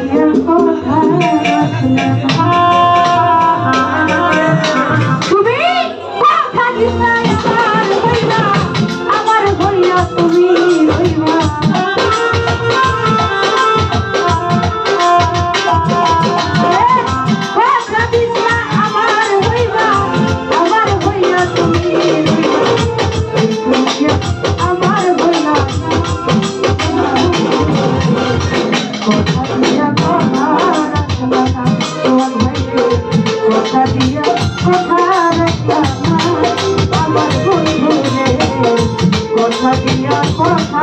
কথা দিয়া কথা কথা দিয়া কথা